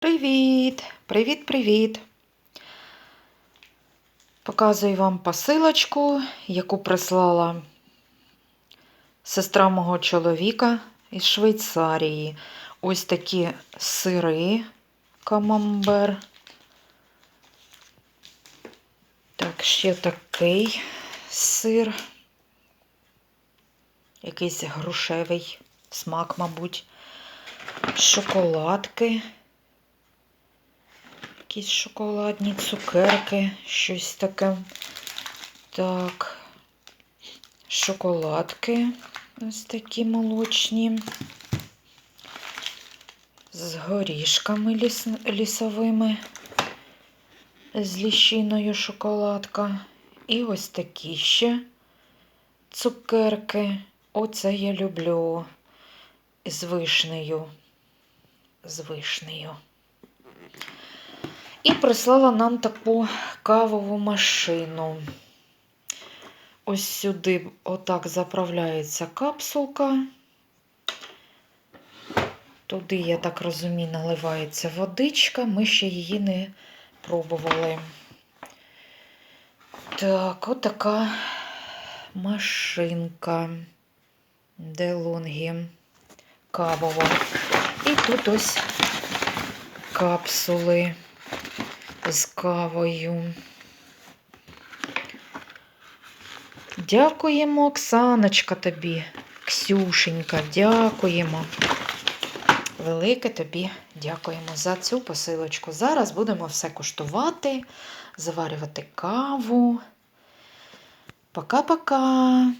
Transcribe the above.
Привіт! Привіт-привіт! Показую вам посилочку, яку прислала сестра мого чоловіка із Швейцарії. Ось такі сири камамбер. Так, ще такий сир. Якийсь грушевий смак, мабуть. Шоколадки. Якісь шоколадні цукерки, щось таке. Так. Шоколадки ось такі молочні. З горішками ліс... лісовими, з ліщиною шоколадка. І ось такі ще цукерки. Оце я люблю з вишнею. З вишнею. І прислала нам таку кавову машину. Ось сюди отак заправляється капсулка. Туди, я так розумію, наливається водичка. Ми ще її не пробували. Так, отака машинка Делонгі кавова. І тут ось капсули з кавою. Дякуємо, Оксаночка, тобі, Ксюшенька, дякуємо. Велике тобі дякуємо за цю посилочку. Зараз будемо все куштувати, заварювати каву. Пока-пока!